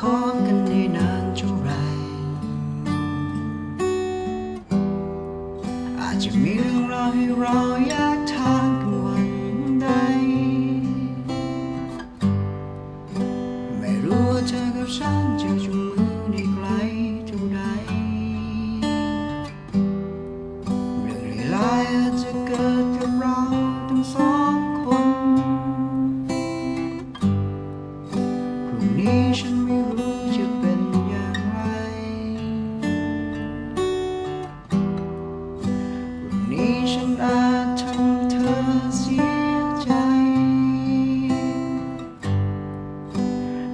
คบกันได้นานเท่าไรอาจจะมีเรื่องราวให้เราอยา นี้ฉันไม่รู้จะเป็นอย่างไรพรุ่งนี้ฉันอาจทำเธอเสียใจ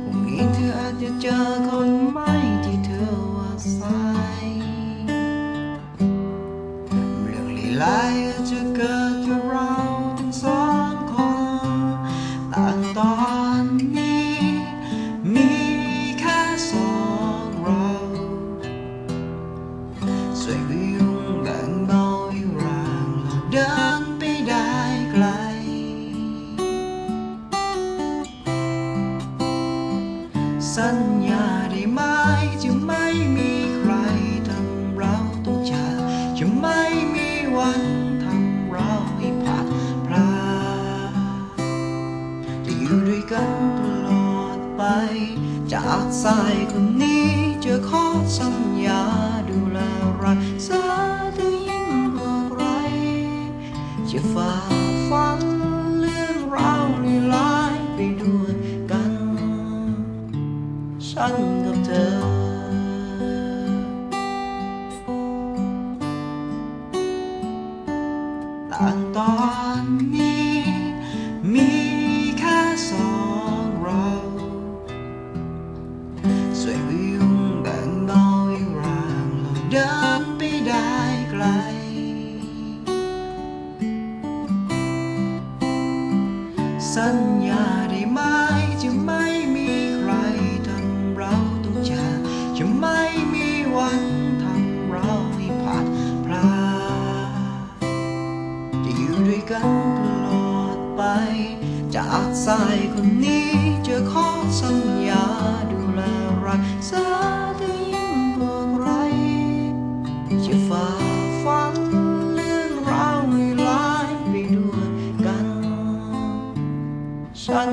พรุ่งนี้เธออาจจะเจอคนใหม่ที่เธอว่าใสเรื่องลี้ลับอาจจะเกิด สวยวิวแบ่งเบาอีกรางเราเดินไปได้ไกล สัญญาได้ไหมจะไม่มีใครทำเราต้องจากจะไม่มีวันทำเราให้พลาดพลาดจะอยู่ด้วยกันตลอดไป จากสายคนนี้จะขอสัญญา ฉันกับเธอ ต่างตอนนี้ มีแค่สองเราสวยวิวแบ่งเบาอีกรางเราเดินไปได้ไกล สัญญาได้ไหม กันตลอดไป จากสายคนนี้จะขอสัญญาดูแลรักษาเธอยิ่งกว่าใครจะฝ่าฟันเรื่องราวให้ร้ายไปด้วยกัน ฉัน